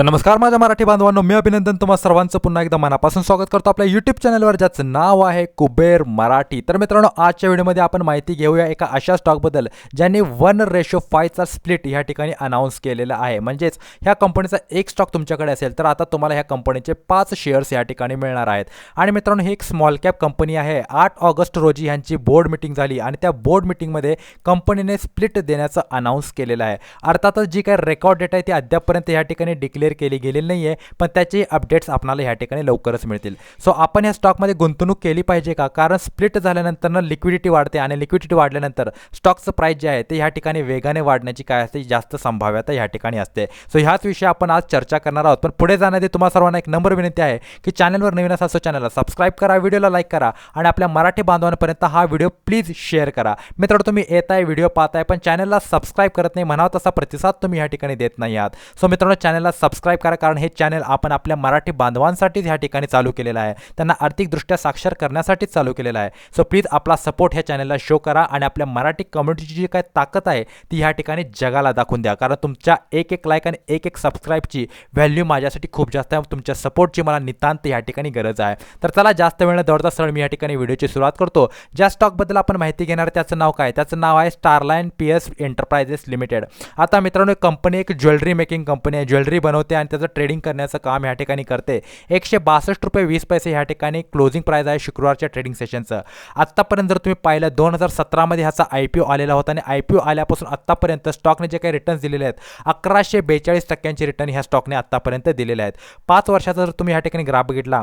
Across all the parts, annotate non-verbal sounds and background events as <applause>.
तर नमस्कार माझ्या मराठी बांधवांनो मी अभिनंदन तुम्हा सर्वांचं. पुन्हा एकदा मनापासून स्वागत करतो आपल्या यूट्यूब चॅनलवर ज्याचं नाव आहे कुबेर मराठी. तर मित्रांनो आजच्या व्हिडिओमध्ये आपण माहिती घेऊया एका अशा स्टॉकबद्दल ज्यांनी वन रेशो फायचा स्प्लिट या ठिकाणी अनाऊन्स केलेला आहे. म्हणजेच ह्या कंपनीचा एक स्टॉक तुमच्याकडे असेल तर आता तुम्हाला ह्या कंपनीचे पाच शेअर्स या ठिकाणी मिळणार आहेत. आणि मित्रांनो ही एक स्मॉल कॅप कंपनी आहे. आठ ऑगस्ट रोजी ह्यांची बोर्ड मिटिंग झाली आणि त्या बोर्ड मिटिंगमध्ये कंपनीने स्प्लिट देण्याचं अनाऊन्स केलेलं आहे. अर्थातच जी काही रेकॉर्ड डेटा आहे ती अद्यापपर्यंत या ठिकाणी डिक्लेअर केली गेलेली नाही आहे पण त्याचे अपडेट्स आपणाला ह्या ठिकाणी लवकरच मिळतील. सो आपण या स्टॉकमध्ये गुंतवणूक केली पाहिजे का? कारण स्प्लिट झाल्यानंतर लिक्विडिटी वाढते आणि लिक्विडिटी वाढल्यानंतर स्टॉकचं प्राईस जे आहे ते ह्या ठिकाणी वेगाने वाढण्याची काय असते? जास्त संभाव्यता ह्या ठिकाणी असते. सो ह्याच विषयी आपण आज चर्चा करणार आहोत. पण पुढे जाण्याआधी तुम्हाला सर्वांना एक नंबर विनंती आहे की चॅनलवर नवीन असा चॅनलला सबस्क्राईब करा व्हिडिओला लाईक करा आणि आपल्या मराठी बांधवांपर्यंत हा व्हिडिओ प्लीज शेअर करा. मित्रांनो तुम्ही येत आहे व्हिडिओ पाहताय पण चॅनलला सबस्क्राईब करत नाही म्हणावं तसा प्रतिसाद तुम्ही या ठिकाणी देत नाही आहात. सो मित्रांनो चॅनलला सबस्क्राईब करा कारण हे चॅनल आपण आपल्या मराठी बांधवांसाठीच ह्या ठिकाणी चालू केलेलं आहे. त्यांना आर्थिकदृष्ट्या साक्षर करण्यासाठीच चालू केलेलं आहे. सो प्लीज आपला सपोर्ट ह्या चॅनलला शो करा आणि आपल्या मराठी कम्युनिटीची जी काय ताकद आहे ती ह्या ठिकाणी जगाला दाखवून द्या. कारण तुमच्या एक एक लाईक आणि एक एक सबस्क्राईबची व्हॅल्यू माझ्यासाठी खूप जास्त आहे. तुमच्या सपोर्टची मला नितांत ह्या ठिकाणी गरज आहे. तर चला जास्त वेळ दौडता सरळ मी या ठिकाणी व्हिडिओची सुरुवात करतो. ज्या स्टॉकबद्दल आपण माहिती घेणार त्याचं नाव काय? त्याचं नाव आहे Starline P S Enterprises Limited आता मित्रांनो कंपनी एक ज्वेलरी मेकिंग कंपनी आहे. ज्वेलरी बनवते आणि त्याचं ट्रेडिंग करण्याचं काम या ठिकाणी करते. एकशे बासष्ट रुपये वीस पैसे ह्या ठिकाणी क्लोजिंग प्राईज आहे शुक्रवारच्या ट्रेडिंग सेशनचं आत्तापर्यंत जर तुम्ही पाहिलं दोन हजार सतरामध्ये ह्याचा आय पी ओ आलेला होता आणि आय पी ओ आल्यापासून आत्तापर्यंत स्टॉकने जे काही रिटर्न्स दिलेले आहेत अकराशे बेचाळीस टक्क्यांचे रिटर्न ह्या स्टॉकने आत्तापर्यंत दिलेले आहेत. पाच वर्षाचा जर तुम्ही ह्या ठिकाणी ग्राफ बघितला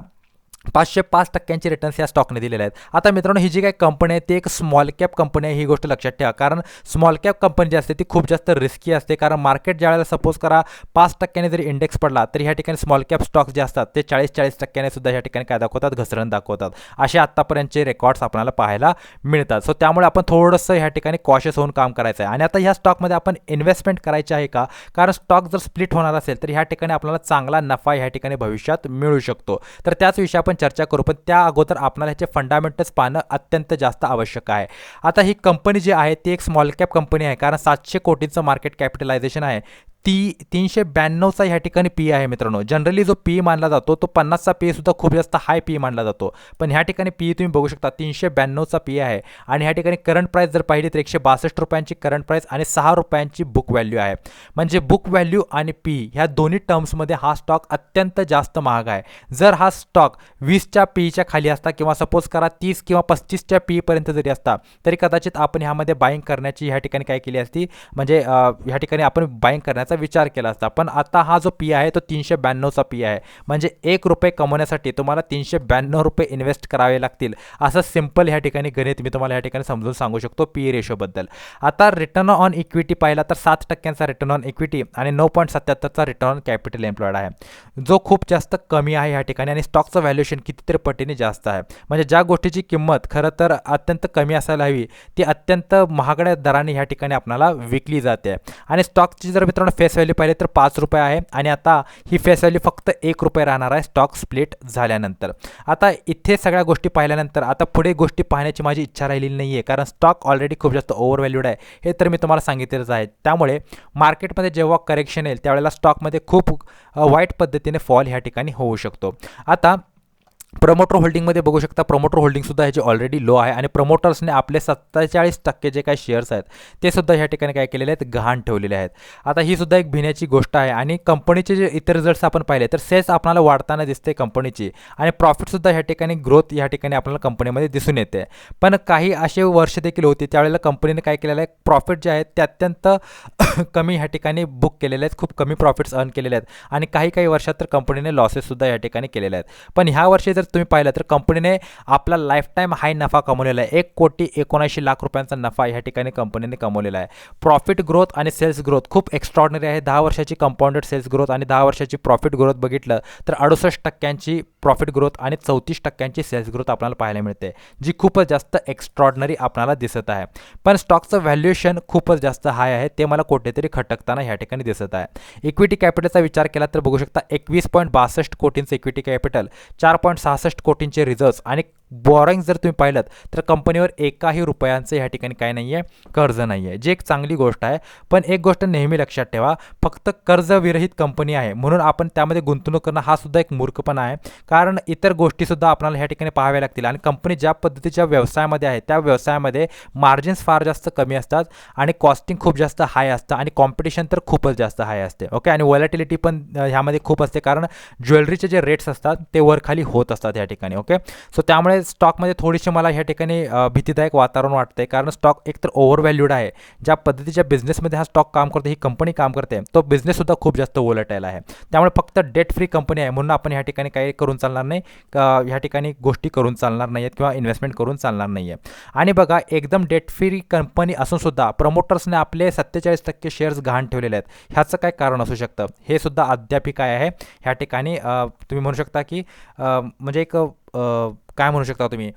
पाचशे पाच टक्क्यांचे रिटर्न्स या स्टॉकने दिलेले आहेत. आता मित्रांनो ही जी काही कंपनी आहे ती एक स्मॉल कॅप कंपनी आहे ही गोष्ट लक्षात ठेवा. कारण स्मॉल कॅप कंपनी जी असते ती खूप जास्त रिस्की असते. कारण मार्केट ज्यावेळेला सपोज करा पाच टक्क्याने जरी इंडेक्स पडला तर ह्या ठिकाणी स्मॉल कॅप स्टॉक्स जे असतात ते चाळीस चाळीस टक्क्याने सुद्धा ह्या ठिकाणी काय दाखवतात? घसरण दाखवतात. असे आत्तापर्यंतचे रेकॉर्ड्स आपल्याला पाहायला मिळतात. सो त्यामुळे आपण थोडंसं ह्या ठिकाणी कॉशियस होऊन काम करायचं आहे. आणि आता ह्या स्टॉकमध्ये आपण इन्व्हेस्टमेंट करायची आहे का? कारण स्टॉक जर स्प्लिट होणार असेल तर ह्या ठिकाणी आपल्याला चांगला नफा ह्या ठिकाणी भविष्यात मिळू शकतो. तर त्याच याविषयी आपण चर्चा करू पण त्या अगोदर आपल्याला ह्याचे फंडामेंटल्स पाहणं अत्यंत जास्त आवश्यक आहे. आता ही कंपनी जी आहे ती एक स्मॉल कॅप कंपनी आहे कारण सातशे कोटींचं मार्केट कॅपिटलायझेशन आहे. ती तीनशे ब्याण्णवचा ह्या ठिकाणी पी आहे मित्रांनो. जनरली जो पी मानला जातो तो पन्नासचा पी सुद्धा खूप जास्त हाय पी मानला जातो. पण ह्या ठिकाणी पी तुम्ही बघू शकता तीनशे ब्याण्णवचा पी आहे. आणि ह्या ठिकाणी करंट प्राईस जर पाहिली तर एकशे बासष्ट रुपयांची करंट प्राईस आणि सहा रुपयांची बुक व्हॅल्यू आहे. म्हणजे बुक व्हॅल्यू आणि पी ह्या दोन्ही टर्म्समध्ये हा स्टॉक अत्यंत जास्त महाग आहे. जर हा स्टॉक वीसच्या पीच्या खाली असता किंवा सपोज करा तीस किंवा पस्तीसच्या पीपर्यंत जरी असता तरी कदाचित आपण ह्यामध्ये बाईंग करण्याची ह्या ठिकाणी काय केली असती? म्हणजे ह्या ठिकाणी आपण बाईंग करण्याचा विचार केला असता. पण आता हा जो पी आहे तो तीनशे ब्याण्णवचा पी आहे. म्हणजे एक रुपये कमवण्यासाठी तुम्हाला तीनशे ब्याण्णव रुपये इन्व्हेस्ट करावे लागतील. असं सिंपल ह्या ठिकाणी गणित मी तुम्हाला या ठिकाणी समजून सांगू शकतो पी रेशोबद्दल आता रिटर्न ऑन इक्विटी पाहिला तर सात टक्क्यांचा रिटर्न ऑन इक्विटी आणि नऊ पॉईंट सत्याहत्तरचा रिटर्न ऑन कॅपिटल एम्प्लॉयड आहे. जो खूप जास्त कमी आहे ह्या ठिकाणी आणि स्टॉकचं व्हॅल्युएशन कितीतरी पटीने जास्त आहे. म्हणजे ज्या गोष्टीची किंमत खरं तर अत्यंत कमी असायला हवी ती अत्यंत महागड्या दराने ह्या ठिकाणी आपल्याला विकली जाते. आणि स्टॉकची जर मित्रांनो फेस व्हॅल्यू पाहिले तर पाच रुपये आहे. आणि आता ही फेस व्हॅल्यू फक्त एक रुपये राहणार आहे स्टॉक स्प्लिट झाल्यानंतर. आता इथे सगळ्या गोष्टी पाहिल्यानंतर आता पुढे गोष्टी पाहण्याची माझी इच्छा राहिलेली नाही आहे कारण स्टॉक ऑलरेडी खूप जास्त ओव्हर व्हॅल्यूड आहे. हे तर मी तुम्हाला सांगितलेलंच आहे. त्यामुळे मार्केटमध्ये जेव्हा करेक्शन येईल त्यावेळेला स्टॉकमध्ये खूप वाईट पद्धतीने फॉल ह्या ठिकाणी होऊ शकतो. आता प्रमोटर होल्डिंगमध्ये बघू शकता प्रमोटर होल्डिंगसुद्धा ह्याची ऑलरेडी लो आहे आणि प्रमोटर्सने आपले सत्तेचाळीस टक्के जे काही शेअर्स आहेत ते सुद्धा ह्या ठिकाणी काय केलेले आहेत गहाण ठेवलेले आहेत. आता ही सुद्धा एक भिण्याची गोष्ट आहे आणि कंपनीचे जे इतर रिझल्ट्स आपण पाहिले तर सेल्स आपल्याला वाढताना दिसते कंपनीची आणि प्रॉफिटसुद्धा ह्या ठिकाणी ग्रोथ या ठिकाणी आपल्याला कंपनीमध्ये दिसून येते. पण काही असे वर्ष देखील होते त्यावेळेला कंपनीने काय केलेलं आहे प्रॉफिट जे आहेत ते अत्यंत <coughs> कमी ह्या ठिकाणी बुक केलेले आहेत खूप कमी प्रॉफिट्स अर्न केलेले आहेत आणि काही काही वर्षात तर कंपनीने लॉसेससुद्धा या ठिकाणी केलेले आहेत. पण ह्या वर्षी जर तुम्ही पाहिलं तर कंपनीने आपला लाईफटाईम हाय नफा कमवलेला आहे. एक कोटी एकोणऐंशी लाख रुपयांचा नफा ह्या ठिकाणी कंपनीने कमवलेला आहे. प्रॉफिट ग्रोथ आणि सेल्स ग्रोथ खूप एक्स्ट्रॉर्डनरी आहे. दहा वर्षाची कंपाऊंडेड सेल्स ग्रोथ आणि दहा वर्षाची प्रॉफिट ग्रोथ बघितलं तर अडुसष्ट टक्क्यांची प्रॉफिट ग्रोथ आणि चौतीस टक्क्यांची सेल्स ग्रोथ आपल्याला पाहायला मिळते जी खूपच जास्त एक्स्ट्रॉर्डनरी आपल्याला दिसत आहे. पण स्टॉकचं व्हॅल्युएशन खूपच जास्त हाय आहे ते मला कुठेतरी खटकताना ह्या ठिकाणी दिसत आहे. इक्विटी कॅपिटलचा विचार केला तर बघू शकता एकवीस पॉईंट बासष्ट कोटींचं इक्विटी कॅपिटल चार पॉईंट सहासष्ट कोटींचे रिझर्व्स आणि बॉरिंग जर तुम्ही पाहिलं तर कंपनीवर एकाही रुपयांचं ह्या ठिकाणी काय नाही आहे कर्ज नाही आहे. जे एक चांगली गोष्ट आहे पण एक गोष्ट नेहमी लक्षात ठेवा फक्त कर्जविरहित कंपनी आहे. म्हणून आपण त्यामध्ये गुंतवणूक करणं हा सुद्धा एक मूर्खपणा आहे. कारण इतर गोष्टीसुद्धा आपल्याला ह्या ठिकाणी पाहाव्या लागतील. आणि कंपनी ज्या पद्धतीच्या व्यवसायामध्ये आहे त्या व्यवसायामध्ये मार्जिन्स फार जास्त कमी असतात आणि कॉस्टिंग खूप जास्त हाय असतं आणि कॉम्पिटिशन तर खूपच जास्त हाय असते. ओके आणि वॉलॅटिलिटी पण ह्यामध्ये खूप असते. कारण ज्वेलरीचे जे रेट्स असतात ते वरखाली होत असतात या ठिकाणी. ओके सो त्यामुळे स्टॉकमध्ये थोडीशी मला ह्या ठिकाणी भीतीदायक वातावरण वाटते कारण स्टॉक एकतर ओव्हर व्हॅल्यूड आहे. ज्या पद्धतीच्या बिझनेसमध्ये हा स्टॉक काम करते ही कंपनी काम करते तो बिझनेससुद्धा खूप जास्त वोलटाईल आहे. त्यामुळे फक्त डेट फ्री कंपनी आहे म्हणून आपण ह्या ठिकाणी काही करून चालणार नाही. ह्या ठिकाणी गोष्टी करून चालणार नाही आहेत किंवा इन्व्हेस्टमेंट करून चालणार नाही आहे आणि बघा एकदम डेट फ्री कंपनी असूनसुद्धा प्रमोटर्सने आपले सत्तेचाळीस टक्के शेअर्स घाण ठेवलेले आहेत. ह्याचं काय कारण असू शकतं? हे सुद्धा अद्याप काय आहे? ह्या ठिकाणी तुम्ही म्हणू शकता की म्हणजे एक काय म्हणू शकता तुम्ही?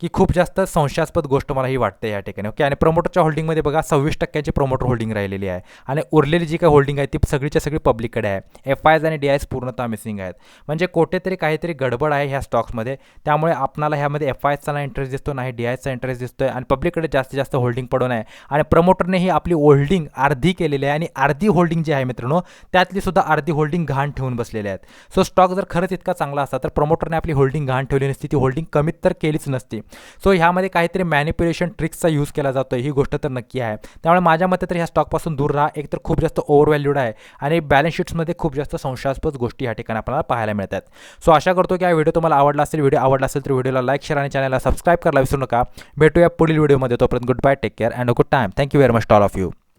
की खूप जास्त संशयास्पद गोष्ट मला ही वाटते या ठिकाणी ओके आणि प्रमोटरच्या होल्डिंगमध्ये बघा सव्वीस टक्क्यांची प्रमोटर होल्डिंग राहिलेली आहे. आणि उरलेली जी काही होल्डिंग आहे ती सगळीच्या सगळी पब्लिककडे आहे. एफ आयज आणि डी आयज पूर्णतः मिसिंग आहेत. म्हणजे कुठेतरी काहीतरी गडबड आहे ह्या स्टॉक्समध्ये त्यामुळे आपणाला ह्यामध्ये एफ आयचा इंटरेस्ट दिसतो नाही डी आयचा इंटरेस्ट दिसतो आहे आणि पब्लिककडे जास्तीत जास्त होल्डिंग पडून आहे. आणि प्रमोटरने ही आपली होल्डिंग अर्धी केलेली आहे आणि अर्धी होल्डिंग जी आहे मित्रांनो त्यातली सुद्धा अर्धी होल्डिंग घाण ठेवून बसलेले आहेत. सो स्टॉक जर खरंच इतका चांगला असता तर प्रमोटरने आपली होल्डिंग घाण ठेवली नसती. ती होल्डिंग कमीत तर केलीच नसती. सो ह्यामध्ये काहीतरी मॅनिप्युलेशन ट्रिक्सचा यूज केला जातो ही गोष्ट तर नक्की आहे. त्यामुळे माझ्या मते तर ह्या स्टॉकपासून दूर राहा. एक तर खूप जास्त ओव्हरव्हॅल्यूड आहे आणि बॅलन्स शीट्समध्ये खूप जास्त संशयास्पद गोष्टी ह्या ठिकाणी आपल्याला पाहायला मिळतात. सो आशा करतो की हा व्हिडिओ तुम्हाला आवडला असेल. व्हिडिओ आवडला असेल तर व्हिडिओला लाईक शेअर आणि चॅनलला सबस्क्राईब करायला विसरू नका. भेटूया पुढील व्हिडिओमध्ये तोपर्यंत goodbye take care and a good time thank you very much all of you